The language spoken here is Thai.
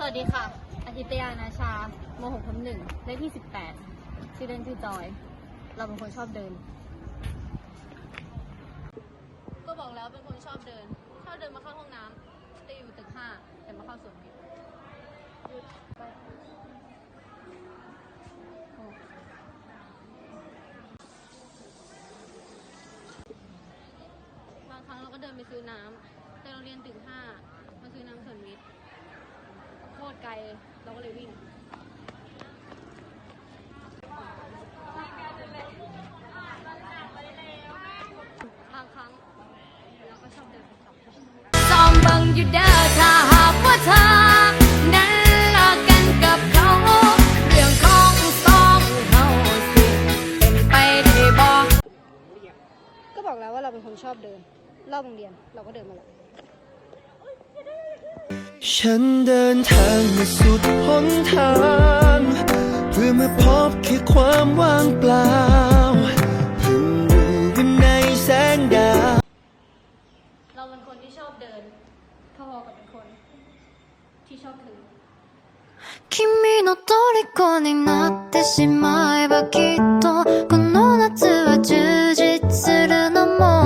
สวัสดีค่ะ อาทิตยานาชามหกทับหนึ่งเลขที่สิบแปดชื่อเล่นชื่อจอย เราเป็นคนชอบเดิน ก็บอกแล้วเป็นคนชอบเดิน ชอบเดินมาเข้าห้องน้ำแต่อยู่ตึกห้าแต่มาเข้าสวนมิตรบางครั้งเราก็เดินไปซื้อน้ำแต่เราเรียนตึกห้ามาซื้อน้ำสวนมิตร ตรไกล เราก็เลยวิ่งบางครั้งเราก็ชอบเดินไปกับผู้ชายซ้อมเบังอยู่เด้อถ้าหากว่าเธอนั้นเลิกกันกับเขา เรื่องของสองเฮาสิเป็นไปได้บ่ก็บอกแล้วว่าเราเป็นคนชอบเดินรอบโรงเรียนเราก็เดินมาแล้ว ฉันเดินทางมาสุดหนทาง เพื่อมาพบแค่ความว่างเปล่าเพิ่งรู้ว่าในแสงดาว เราเป็นคนที่ชอบเดินพอๆกับเป็นคน ที่ชอบถือ 君の虜になってしまえばきっと